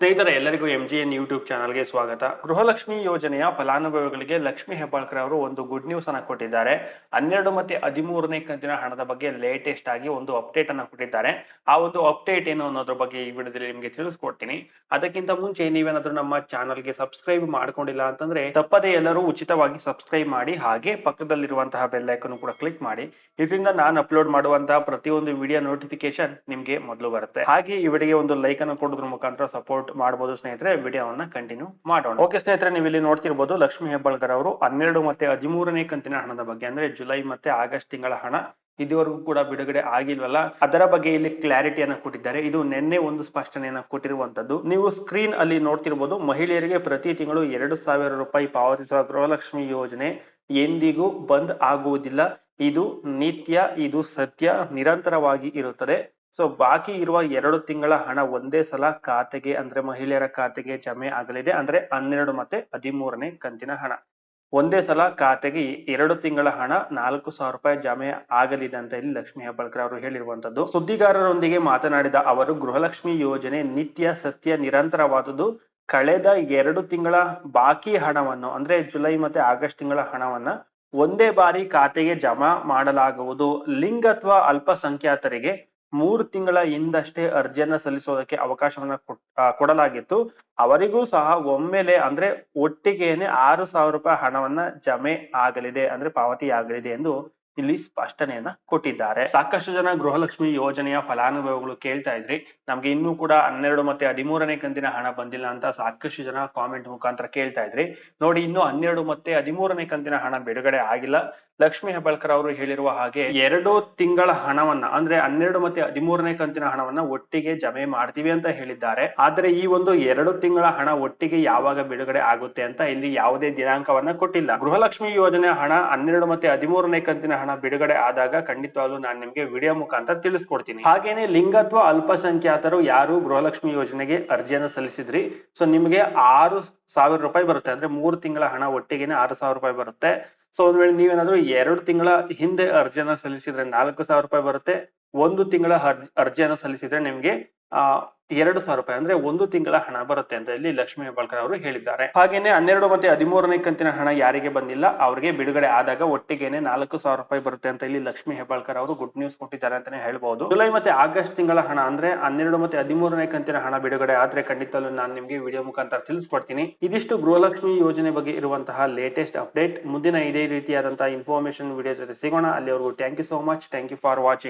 ಸ್ನೇಹಿತರೆ, ಎಲ್ಲರಿಗೂ M G N YouTube ಚಾನಲ್ಗೆ ಸ್ವಾಗತ. ಗೃಹಲಕ್ಷ್ಮಿ ಯೋಜನೆಯ ಫಲಾನುಭವಿಗಳಿಗೆ ಲಕ್ಷ್ಮಿ ಹೆಬ್ಬಾಳ್ಕರ್ ಅವರು ಒಂದು ಗುಡ್ ನ್ಯೂಸ್ ಅನ್ನ ಕೊಟ್ಟಿದ್ದಾರೆ. ಹನ್ನೆರಡು ಮತ್ತೆ ಹದಿಮೂರನೇ ಕಂತಿನ ಹಣದ ಬಗ್ಗೆ ಲೇಟೆಸ್ಟ್ ಆಗಿ ಒಂದು ಅಪ್ಡೇಟ್ ಅನ್ನ ಕೊಟ್ಟಿದ್ದಾರೆ. ಆ ಒಂದು ಅಪ್ಡೇಟ್ ಏನು ಅನ್ನೋದ್ರ ಬಗ್ಗೆ ಈ ವಿಡಿಯೋದಲ್ಲಿ ನಿಮಗೆ ತಿಳಿಸ್ಕೊಡ್ತೀನಿ. ಅದಕ್ಕಿಂತ ಮುಂಚೆ ನೀವೇನಾದ್ರೂ ನಮ್ಮ ಚಾನಲ್ಗೆ ಸಬ್ಸ್ಕ್ರೈಬ್ ಮಾಡ್ಕೊಂಡಿಲ್ಲ ಅಂತಂದ್ರೆ ತಪ್ಪದೇ ಎಲ್ಲರೂ ಉಚಿತವಾಗಿ ಸಬ್ಸ್ಕ್ರೈಬ್ ಮಾಡಿ, ಹಾಗೆ ಪಕ್ಕದಲ್ಲಿರುವಂತಹ ಬೆಲ್ ಕೂಡ ಕ್ಲಿಕ್ ಮಾಡಿ. ಇದರಿಂದ ನಾನು ಅಪ್ಲೋಡ್ ಮಾಡುವಂತಹ ಪ್ರತಿಯೊಂದು ವಿಡಿಯೋ ನೋಟಿಫಿಕೇಶನ್ ನಿಮ್ಗೆ ಮೊದಲು ಬರುತ್ತೆ. ಹಾಗೆ ಈ ವಿಡಿಯೋಗೆ ಒಂದು ಲೈಕ್ ಅನ್ನು ಕೊಡೋದ್ರ ಮುಖಾಂತರ ಸಪೋರ್ಟ್ ಮಾಡಬಹುದು ಸ್ನೇಹಿತರೆ, ವಿಡಿಯೋವನ್ನ ಕಂಟಿನ್ಯೂ ಮಾಡೋಣ. ಓಕೆ ಸ್ನೇಹಿತರೆ ನೀವು ಇಲ್ಲಿ ನೋಡ್ತಿರ್ಬೋದು ಲಕ್ಷ್ಮಿ ಹೆಬ್ಬಾಳ್ಕರ್ ಅವರು ಹನ್ನೆರಡು ಮತ್ತೆ ಹದಿಮೂರನೇ ಕಂತಿನ ಹಣದ ಬಗ್ಗೆ, ಅಂದ್ರೆ ಜುಲೈ ಮತ್ತೆ ಆಗಸ್ಟ್ ತಿಂಗಳ ಹಣ ಇದುವರೆಗೂ ಕೂಡ ಬಿಡುಗಡೆ ಆಗಿಲ್ವಲ್ಲ, ಅದರ ಬಗ್ಗೆ ಇಲ್ಲಿ ಕ್ಲಾರಿಟಿಯನ್ನ ಕೊಟ್ಟಿದ್ದಾರೆ. ಇದು ನಿನ್ನೆ ಒಂದು ಸ್ಪಷ್ಟನೆಯನ್ನ ಕೊಟ್ಟಿರುವಂತದ್ದು ನೀವು ಸ್ಕ್ರೀನ್ ಅಲ್ಲಿ ನೋಡ್ತಿರ್ಬೋದು, ಮಹಿಳೆಯರಿಗೆ ಪ್ರತಿ ತಿಂಗಳು ಎರಡು ಸಾವಿರ ರೂಪಾಯಿ ಪಾವತಿಸುವ ಗೃಹಲಕ್ಷ್ಮಿ ಯೋಜನೆ ಎಂದಿಗೂ ಬಂದ್ ಆಗುವುದಿಲ್ಲ. ಇದು ನಿತ್ಯ, ಇದು ಸತ್ಯ ನಿರಂತರವಾಗಿ ಇರುತ್ತದೆ. ಸೊ ಬಾಕಿ ಇರುವ ಎರಡು ತಿಂಗಳ ಹಣ ಒಂದೇ ಸಲ ಖಾತೆಗೆ, ಅಂದ್ರೆ ಮಹಿಳೆಯರ ಖಾತೆಗೆ ಜಮೆ ಆಗಲಿದೆ, ಅಂದ್ರೆ ಹನ್ನೆರಡು ಮತ್ತೆ ಹದಿಮೂರನೇ ಕಂತಿನ ಹಣ. ಒಂದೇ ಸಲ ಖಾತೆಗೆ ಎರಡು ತಿಂಗಳ ಹಣ ನಾಲ್ಕು ಸಾವಿರ ರೂಪಾಯಿ ಜಮೆ ಆಗಲಿದೆ ಅಂತ ಇಲ್ಲಿ ಲಕ್ಷ್ಮೀ ಹೆಬ್ಬಾಳ್ಕರ್ ಅವರು ಹೇಳಿರುವಂತದ್ದು ಸುದ್ದಿಗಾರರೊಂದಿಗೆ ಮಾತನಾಡಿದ ಅವರು, ಗೃಹಲಕ್ಷ್ಮಿ ಯೋಜನೆ ನಿತ್ಯ ಸತ್ಯ ನಿರಂತರವಾದುದು. ಕಳೆದ ಎರಡು ತಿಂಗಳ ಬಾಕಿ ಹಣವನ್ನು, ಅಂದ್ರೆ ಜುಲೈ ಮತ್ತೆ ಆಗಸ್ಟ್ ತಿಂಗಳ ಹಣವನ್ನ ಒಂದೇ ಬಾರಿ ಖಾತೆಗೆ ಜಮಾ ಮಾಡಲಾಗುವುದು. ಲಿಂಗ ಅಥವಾ ಅಲ್ಪಸಂಖ್ಯಾತರಿಗೆ ಮೂರು ತಿಂಗಳ ಹಿಂದಷ್ಟೇ ಅರ್ಜಿಯನ್ನ ಸಲ್ಲಿಸೋದಕ್ಕೆ ಅವಕಾಶವನ್ನ ಕೊಡಲಾಗಿತ್ತು. ಅವರಿಗೂ ಸಹ ಒಮ್ಮೆಲೆ ಅಂದ್ರೆ ಒಟ್ಟಿಗೆನೆ ಆರು ಸಾವಿರ ರೂಪಾಯಿ ಹಣವನ್ನ ಜಮೆ ಆಗಲಿದೆ, ಅಂದ್ರೆ ಪಾವತಿ ಆಗಲಿದೆ ಎಂದು ಇಲ್ಲಿ ಸ್ಪಷ್ಟನೆಯನ್ನ ಕೊಟ್ಟಿದ್ದಾರೆ. ಸಾಕಷ್ಟು ಜನ ಗೃಹಲಕ್ಷ್ಮಿ ಯೋಜನೆಯ ಫಲಾನುಭವಿಗಳು ಕೇಳ್ತಾ ಇದ್ರಿ. ನಮ್ಗೆ ಇನ್ನೂ ಕೂಡ ಹನ್ನೆರಡು ಮತ್ತೆ ಹದಿಮೂರನೇ ಕಂತಿನ ಹಣ ಬಂದಿಲ್ಲ ಅಂತ ಸಾಕಷ್ಟು ಜನ ಕಾಮೆಂಟ್ ಮುಖಾಂತರ ಕೇಳ್ತಾ ಇದ್ರಿ. ನೋಡಿ, ಇನ್ನು ಹನ್ನೆರಡು ಮತ್ತೆ ಹದಿಮೂರನೇ ಕಂತಿನ ಹಣ ಬಿಡುಗಡೆ ಆಗಿಲ್ಲ. ಲಕ್ಷ್ಮಿ ಹೆಬ್ಬಾಳ್ಕರ್ ಅವರು ಹೇಳಿರುವ ಹಾಗೆ ಎರಡು ತಿಂಗಳ ಹಣವನ್ನ, ಅಂದ್ರೆ ಹನ್ನೆರಡು ಮತ್ತೆ ಹದಿಮೂರನೇ ಕಂತಿನ ಹಣವನ್ನ ಒಟ್ಟಿಗೆ ಜಮೆ ಮಾಡ್ತೀವಿ ಅಂತ ಹೇಳಿದ್ದಾರೆ. ಆದ್ರೆ ಈ ಒಂದು ಎರಡು ತಿಂಗಳ ಹಣ ಒಟ್ಟಿಗೆ ಯಾವಾಗ ಬಿಡುಗಡೆ ಆಗುತ್ತೆ ಅಂತ ಇಲ್ಲಿ ಯಾವುದೇ ದಿನಾಂಕವನ್ನ ಕೊಟ್ಟಿಲ್ಲ. ಗೃಹಲಕ್ಷ್ಮಿ ಯೋಜನೆ ಹಣ ಹನ್ನೆರಡು ಮತ್ತೆ ಹದಿಮೂರನೇ ಕಂತಿನ ಹಣ ಬಿಡುಗಡೆ ಆದಾಗ ಖಂಡಿತವಾಗ್ಲೂ ನಾನು ನಿಮ್ಗೆ ವಿಡಿಯೋ ಮುಖಾಂತರ ತಿಳಿಸ್ಕೊಡ್ತೀನಿ. ಹಾಗೇನೆ ಲಿಂಗತ್ವ ಅಲ್ಪಸಂಖ್ಯಾತರು ಯಾರು ಗೃಹಲಕ್ಷ್ಮಿ ಯೋಜನೆಗೆ ಅರ್ಜಿಯನ್ನು ಸಲ್ಲಿಸಿದ್ರಿ? ಸೊ ನಿಮಗೆ ಆರು ಸಾವಿರ ರೂಪಾಯಿ ಬರುತ್ತೆ, ಅಂದ್ರೆ ಮೂರು ತಿಂಗಳ ಹಣ ಒಟ್ಟಿಗೆನೆ ಆರು ಸಾವಿರ ರೂಪಾಯಿ ಬರುತ್ತೆ. ಸೊ ಒಂದ್ ವೇಳೆ ನೀವೇನಾದ್ರೂ ಎರಡು ತಿಂಗಳ ಹಿಂದೆ ಅರ್ಜಿಯನ್ನ ಸಲ್ಲಿಸಿದ್ರೆ ನಾಲ್ಕು ಸಾವಿರ ರೂಪಾಯಿ ಬರುತ್ತೆ. ಒಂದು ತಿಂಗಳ ಅರ್ಜಿ, ಅರ್ಜಿಯನ್ನ ಸಲ್ಲಿಸಿದ್ರೆ ನಿಮ್ಗೆ, ಆ ಎರಡು ಸಾವಿರ ರೂಪಾಯಿ ಅಂದ್ರೆ ಒಂದು ತಿಂಗಳ ಹಣ ಬರುತ್ತೆ ಅಂತ ಇಲ್ಲಿ ಲಕ್ಷ್ಮೀ ಹೆಬ್ಬಾಳ್ಕರ್ ಅವರು ಹೇಳಿದ್ದಾರೆ. ಹಾಗೇನೆ ಹನ್ನೆರಡು ಮತ್ತೆ ಹದಿಮೂರನೇ ಕಂತಿನ ಹಣ ಯಾರಿಗೆ ಬಂದಿಲ್ಲ, ಅವ್ರಿಗೆ ಬಿಡುಗಡೆ ಆದಾಗ ಒಟ್ಟಿಗೆನೆ ನಾಲ್ಕು ಸಾವಿರ ರೂಪಾಯಿ ಬರುತ್ತೆ ಅಂತ ಇಲ್ಲಿ ಲಕ್ಷ್ಮೀ ಹೆಬ್ಬಾಳ್ಕರ್ ಅವರು ಗುಡ್ ನ್ಯೂಸ್ ಕೊಟ್ಟಿದ್ದಾರೆ ಅಂತಾನೆ ಹೇಳ್ಬಹುದು ಜುಲೈ ಮತ್ತೆ ಆಗಸ್ಟ್ ತಿಂಗಳ ಹಣ ಅಂದ್ರೆ ಹನ್ನೆರಡು ಮತ್ತೆ ಹದಿಮೂರನೇ ಕಂತಿನ ಹಣ ಬಿಡುಗಡೆ ಆದ್ರೆ ಖಂಡಿತಲ್ಲೂ ನಾನು ನಿಮ್ಗೆ ವಿಡಿಯೋ ಮುಖಾಂತರ ತಿಳಿಸ್ಕೊಡ್ತೀನಿ. ಇದಿಷ್ಟು ಗೃಹಲಕ್ಷ್ಮಿ ಯೋಜನೆ ಬಗ್ಗೆ ಇರುವಂತಹ ಲೇಟೆಸ್ಟ್ ಅಪ್ಡೇಟ್ ಮುಂದಿನ ಇದೇ ರೀತಿಯಾದಂತಹ ಇನ್ಫಾರ್ಮೇಶನ್ ವಿಡಿಯೋ ಜೊತೆ ಸಿಗೋಣ. ಅಲ್ಲಿವರೆಗೂ thank you so much thank you for watching